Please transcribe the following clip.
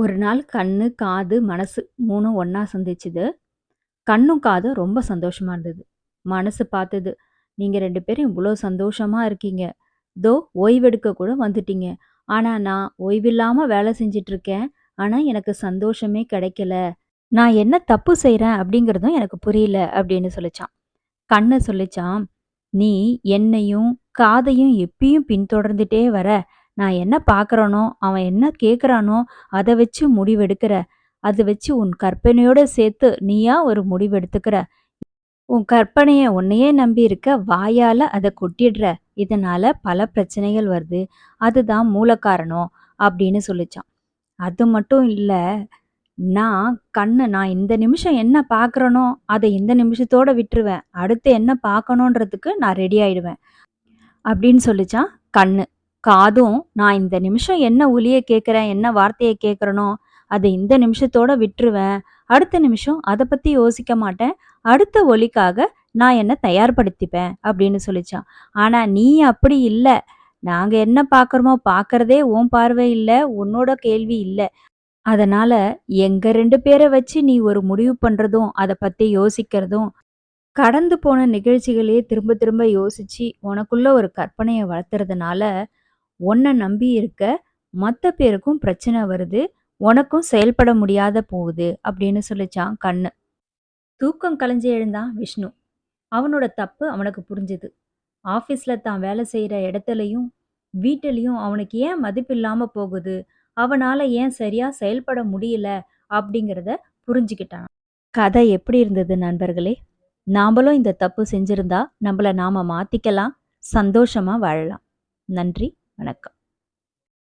ஒரு நாள் கண்ணு, காது, மனசு மூணும் ஒன்றா சந்திச்சுது. கண்ணும், காதும் ரொம்ப சந்தோஷமாக இருந்தது. மனசு பார்த்தது, நீங்கள் ரெண்டு பேரும் இவ்வளோ சந்தோஷமாக இருக்கீங்க. தோ ஓய்வெடுக்க கூட வந்துட்டீங்க. ஆனால் நான் ஓய்வில்லாமல் வேலை செஞ்சிட்ருக்கேன் ஆனால் எனக்கு சந்தோஷமே கிடைக்கல. நான் என்ன தப்பு செய்கிறேன் அப்படிங்கிறதும் எனக்கு புரியல" அப்படின்னு சொல்லிச்சான் கண்ணு சொல்லிச்சான் "நீ என்னையும், காதையும் எப்பயும் பின்தொடர்ந்துட்டே வர. நான் என்ன பார்க்குறனோ அவன் என்ன கேட்குறானோ, அதை வச்சு முடிவெடுக்கிற. அதை வச்சு உன் கற்பனையோட சேர்த்து நீயா ஒரு முடிவெடுத்துக்கிற. உன் கற்பனையை உன்னையே நம்பி இருக்க. வாயால் அதை கொட்டிடுற. இதனால பல பிரச்சனைகள் வருது. அதுதான் மூல காரணம்" அப்படின்னு சொல்லிச்சான் அது மட்டும் இல்லை "நான் கண்ணு நான் இந்த நிமிஷம் என்ன பார்க்குறனோ அதை இந்த நிமிஷத்தோட விட்டுருவேன். அடுத்து என்ன பார்க்கணுன்றதுக்கு நான் ரெடி ஆயிடுவேன்" அப்படின்னு சொல்லிச்சான் கண்ணு. காதும், "நான் இந்த நிமிஷம் என்ன ஒலியை கேட்குறேன், என்ன வார்த்தையை கேட்குறனோ அதை இந்த நிமிஷத்தோட விட்டுருவேன். அடுத்த நிமிஷம் அதை பற்றி யோசிக்க மாட்டேன். அடுத்த ஒலிக்காக நான் என்னை தயார்படுத்திப்பேன்" அப்படின்னு சொல்லிச்சான் ஆனால் நீ அப்படி இல்லை நாங்கள் என்ன பார்க்குறோமோ பார்க்கறதே உன் பார்வை இல்லை உன்னோட கேள்வி இல்லை அதனால எங்கள் ரெண்டு பேரை வச்சு நீ ஒரு முடிவு பண்ணுறதும் அதை பற்றி யோசிக்கிறதும், கடந்து போன நிகழ்ச்சிகளையே திரும்ப திரும்ப யோசிச்சு உனக்குள்ள ஒரு கற்பனையை வளர்த்துறதுனால, உன்னை நம்பி இருக்க மற்ற பேருக்கும் பிரச்சனை வருது. உனக்கும் செயல்பட முடியாத போகுது" அப்படின்னு சொல்லிச்சான் கண்ணு. தூக்கம் கலைஞ்சு எழுந்தான் விஷ்ணு. அவனோட தப்பு அவனுக்கு புரிஞ்சுது. ஆஃபீஸில் தான் வேலை செய்கிற இடத்துலையும் வீட்டிலையும் அவனுக்கு ஏன் மதிப்பில்லாமல் போகுது, அவனால் ஏன் சரியாக செயல்பட முடியல அப்படிங்கிறத புரிஞ்சுக்கிட்டான். கதை எப்படி இருந்தது நண்பர்களே? நாமளும் இந்த தப்பு செஞ்சிருந்தா நம்மள நாம மாத்திக்கலாம். சந்தோஷமா வாழலாம். நன்றி, வணக்கம்.